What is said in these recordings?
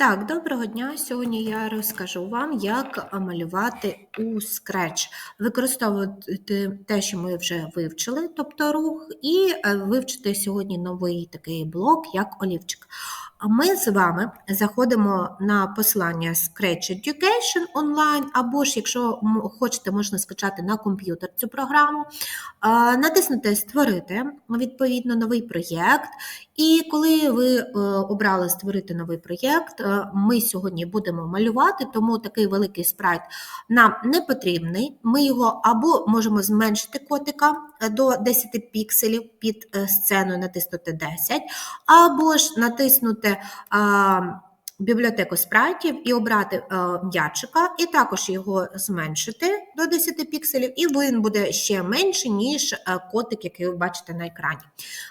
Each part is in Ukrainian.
Так, доброго дня. Сьогодні я розкажу вам, як малювати у Scratch. Використовувати те, що ми вже вивчили, тобто рух, і е, вивчити сьогодні новий такий блок, як олівчик. Ми з вами заходимо на посилання Scratch Education онлайн, або ж, якщо хочете, можна скачати на комп'ютер цю програму, натиснути Створити відповідно новий проєкт. І коли ви е, обрали створити новий проєкт, е, ми сьогодні будемо малювати, тому такий великий спрайт нам не потрібний. Ми його або можемо зменшити котика до 10 пікселів під е, сценою, натиснути 10, або ж натиснути бібліотеку спрайтів і обрати е, м'ячика, і також його зменшити до 10 пікселів, і він буде ще менший, ніж е, котик, який ви бачите на екрані.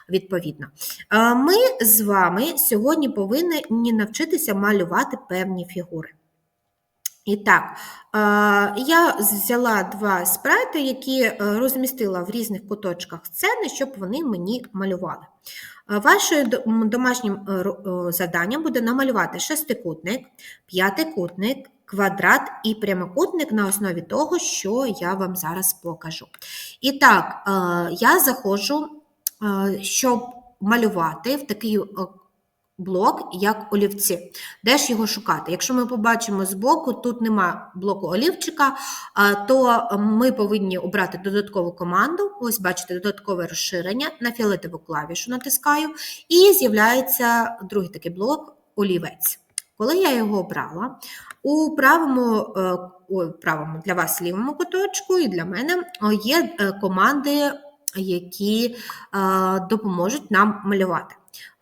Відповідно. Е, Ми з вами сьогодні повинні навчитися малювати певні фігури. І так, я взяла два спрайти, які е, розмістила в різних куточках сцени, щоб вони мені малювали. Е, Вашим домашнім е, завданням буде намалювати шестикутник, п'ятикутник, квадрат і прямокутник на основі того, що я вам зараз покажу. І так, я заходжу, е, щоб малювати в такий блок, як олівці. Де ж його шукати? Якщо ми побачимо збоку, тут нема блоку олівчика, то ми повинні обрати додаткову команду. Ось бачите, додаткове розширення на фіолетову клавішу натискаю, і з'являється другий такий блок олівець. Коли я його обрала, у правому, е, ой, правому для вас лівому куточку і для мене є е, команди, які е, допоможуть нам малювати.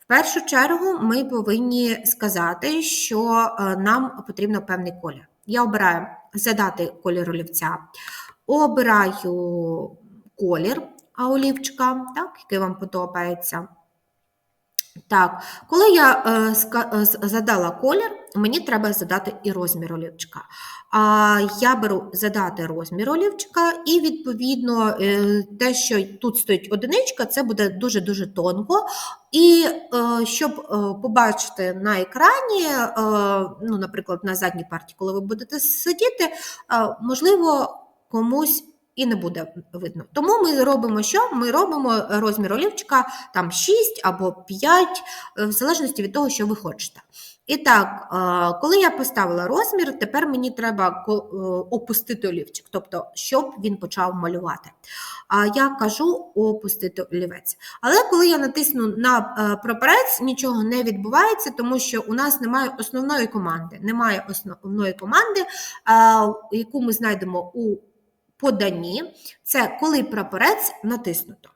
В першу чергу ми повинні сказати, що е, нам потрібно певний колір. Я обираю задати колір олівця, обираю колір олівчика, так, який вам подобається. Так, коли я е, е, задала колір, мені треба задати і розмір олівчика. А я беру задати розмір олівчика, і відповідно е, те, що тут стоїть одиничка, це буде дуже-дуже тонко. І щоб побачити на екрані, ну, наприклад, на задній парті, коли ви будете сидіти, можливо, комусь і не буде видно. Тому ми робимо що? Ми робимо розмір олівчика там 6 або 5, е, в залежності від того, що ви хочете. І так, е, коли я поставила розмір, тепер мені треба е, опустити олівчик, тобто, щоб він почав малювати. А я кажу опустити олівець. Але коли я натисну на прапорець, нічого не відбувається, тому що у нас немає основної команди. Немає основної команди, яку ми знайдемо у поданні. Це коли прапорець натиснуто.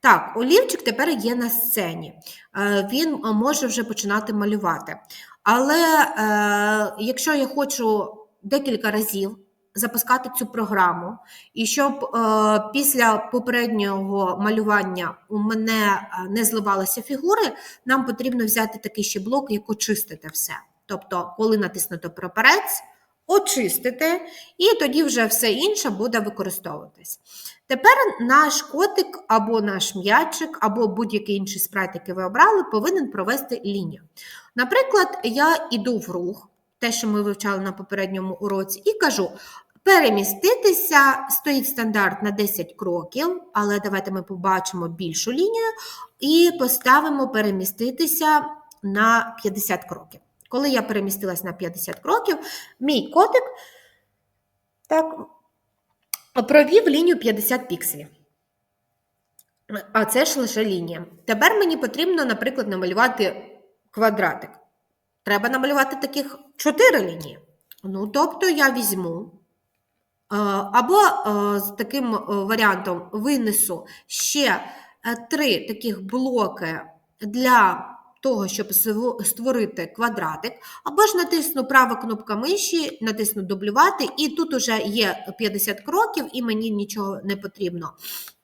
Так, олівчик тепер є на сцені. Е, Він може вже починати малювати. Але е, якщо я хочу декілька разів запускати цю програму, і щоб е, після попереднього малювання у мене не зливалися фігури, нам потрібно взяти такий ще блок, як очистити все. Тобто, коли натиснуто прапорець, очистити, і тоді вже все інше буде використовуватись. Тепер наш котик або наш м'ячик, або будь-який інший спрайт, який ви обрали, повинен провести лінію. Наприклад, я йду в рух, те, що ми вивчали на попередньому уроці, і кажу: переміститися, стоїть стандарт на 10 кроків, але давайте ми побачимо більшу лінію і поставимо переміститися на 50 кроків. Коли я перемістилась на 50 кроків, мій котик так, провів лінію 50 пікселів. А це ж лише лінія. Тепер мені потрібно, наприклад, намалювати квадратик. Треба намалювати таких 4 лінії. Ну, тобто я візьму. е, Або е, з таким е, варіантом винесу ще три таких блоки для того, щоб створити квадратик, або ж натисну права кнопка миші, натисну дублювати, і тут уже є 50 кроків, і мені нічого не потрібно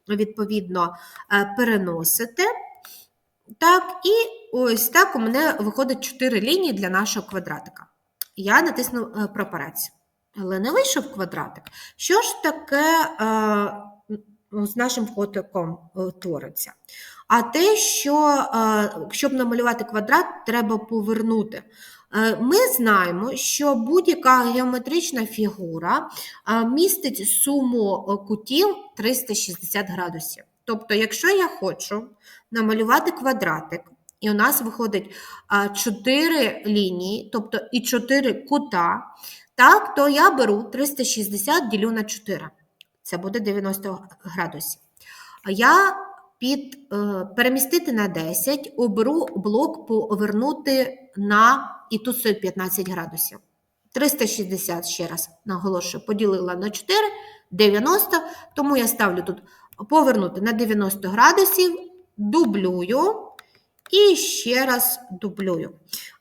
відповідно е, переносити. Так, і ось так у мене виходить 4 лінії для нашого квадратика. Я натисну е, прапорець. Але не вийшов квадратик. Що ж таке е, з нашим котиком е, твориться? А те, що е, щоб намалювати квадрат, треба повернути Е, Ми знаємо, що будь-яка геометрична фігура е, містить суму кутів 360 градусів. Тобто, якщо я хочу намалювати квадратик, і у нас виходить 4 лінії, тобто і 4 кута, так, то я беру 360 ділю на 4. Це буде 90 градусів. Я під е, перемістити на 10, оберу блок повернути на і тут стоїть 15 градусів. 360, ще раз наголошую, поділила на 4, 90, тому я ставлю тут повернути на 90 градусів, дублюю і ще раз дублюю.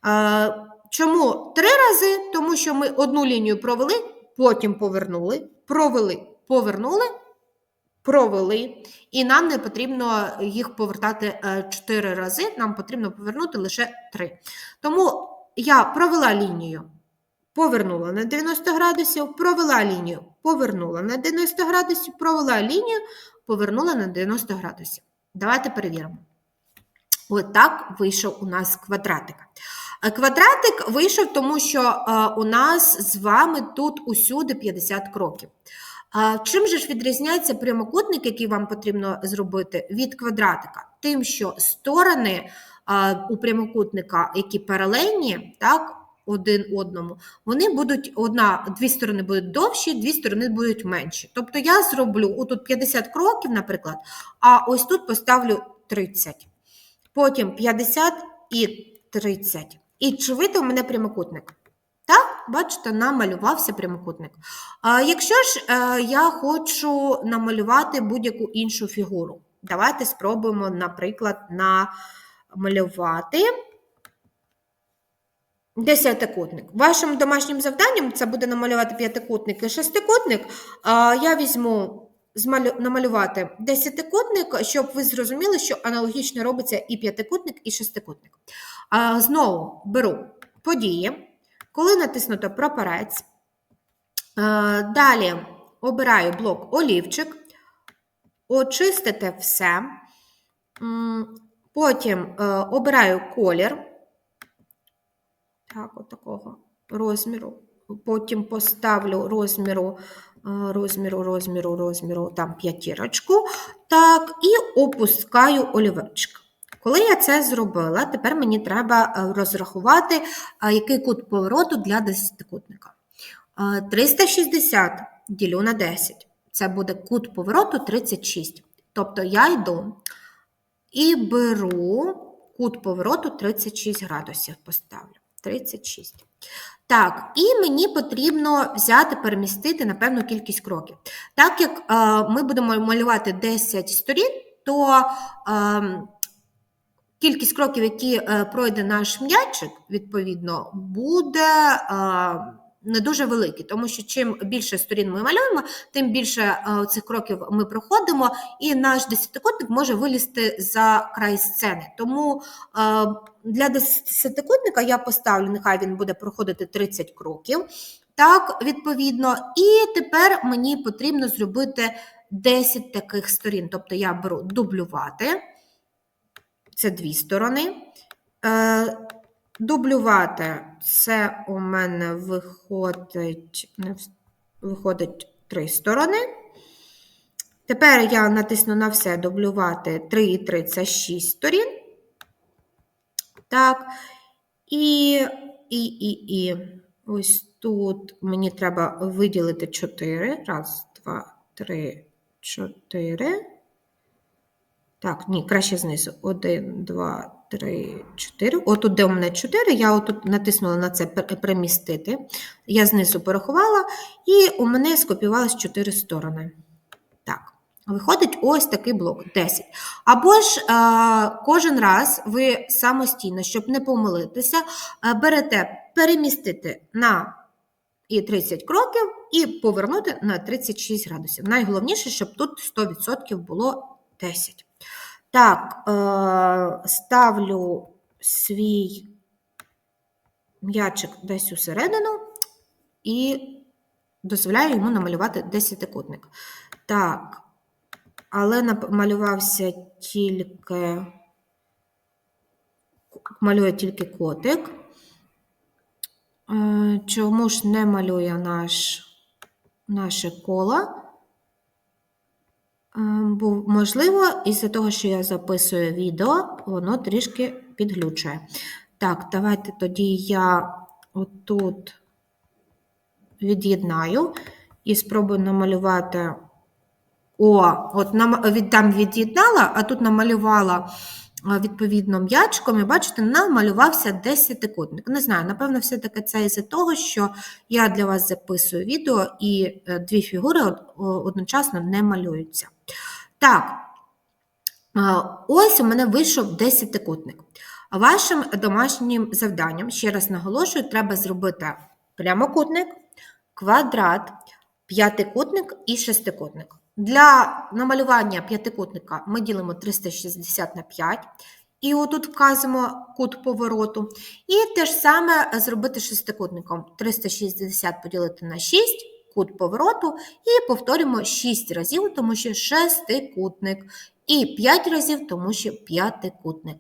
Е, Чому три рази? Тому що ми одну лінію провели, потім повернули, провели, повернули, провели. І нам не потрібно їх повертати е, чотири рази, нам потрібно повернути лише три. Тому я провела лінію, повернула на 90 градусів, провела лінію, повернула на 90 градусів, провела лінію, повернула на 90 градусів. Давайте перевіримо. От так вийшов у нас квадратик. Е, Квадратик вийшов, тому що е, у нас з вами тут усюди 50 кроків. А Чим же ж відрізняється прямокутник, який вам потрібно зробити від квадратика? Тим, що сторони у прямокутника, які паралельні, так, один одному, вони будуть одна, дві сторони будуть довші, дві сторони будуть менші. Тобто я зроблю отут 50 кроків, наприклад, а ось тут поставлю 30. Потім 50 і 30. І чи вийде у мене прямокутник? Бачите, намалювався прямокутник. А якщо ж е, я хочу намалювати будь-яку іншу фігуру, давайте спробуємо, наприклад, намалювати десятикутник. Вашим домашнім завданням це буде намалювати п'ятикутник і шестикутник. Я візьму намалювати десятикутник, щоб ви зрозуміли, що аналогічно робиться і п'ятикутник, і шестикутник. Знову беру події. Коли натиснуто прапорець, е, далі обираю блок олівчик, очистити все, потім е, обираю колір, так, от такого розміру, потім поставлю розміру, е, розміру, розміру, розміру, там п'ятірочку, так, і опускаю олівчик. Коли я це зробила, тепер мені треба е, розрахувати, е, який кут повороту для десятикутника. Е, 360 ділю на 10. Це буде кут повороту 36. Тобто я йду і беру кут повороту 36 градусів поставлю. 36. Так, і мені потрібно взяти, перемістити на певну кількість кроків. Так як е, ми будемо малювати 10 сторін, то е, кількість кроків, які е, пройде наш м'ячик, відповідно, буде е, не дуже великий, тому що чим більше сторін ми малюємо, тим більше е, цих кроків ми проходимо, і наш десятикутник може вилізти за край сцени. Тому е, для десятикутника я поставлю, нехай він буде проходити 30 кроків. Так, відповідно, і тепер мені потрібно зробити 10 таких сторін. Тобто я беру дублювати, це дві сторони. Е, дублювати це у мене виходить, виходить три сторони. Тепер я натисну на все дублювати 3 і 3 це 6 сторін. Так. І, і, і, і ось тут мені треба виділити 4. Раз, два, три, чотири. Так, ні, краще знизу. Один, два, три, чотири. Отут, де у мене 4, я отут натиснула на це перемістити. Я знизу порахувала, і у мене скопіювалось 4 сторони. Так, виходить ось такий блок 10. Або ж а, кожен раз ви самостійно, щоб не помилитися, берете перемістити на і 30 кроків і повернути на 36 градусів. Найголовніше, щоб тут 100% було 10. Так, е, ставлю свій м'ячик десь усередину і дозволяю йому намалювати десятикутник. Так, але намалювався тільки, малює тільки котик. Е, Чому ж не малює наш, наше коло? Е, Бо, можливо, із-за того, що я записую відео, воно трішки підглючує. Так, давайте тоді я отут від'єднаю і спробую намалювати. О, от від, там від'єднала, а тут намалювала відповідно м'ячком, і бачите, намалювався десятикутник. Не знаю, напевно, все-таки це із-за того, що я для вас записую відео, і е, дві фігури одночасно не малюються. Так, ось у мене вийшов десятикутник. Вашим домашнім завданням, ще раз наголошую, треба зробити прямокутник, квадрат, п'ятикутник і шестикутник. Для намалювання п'ятикутника ми ділимо 360 на 5, і отут вказуємо кут повороту. І те ж саме зробити шестикутником. 360 поділити на 6, кут повороту, і повторюємо 6 разів, тому що шестикутник. І 5 разів, тому що п'ятикутник.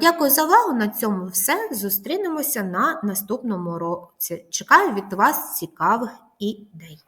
Дякую за увагу. На цьому все. Зустрінемося на наступному уроці. Чекаю від вас цікавих ідей.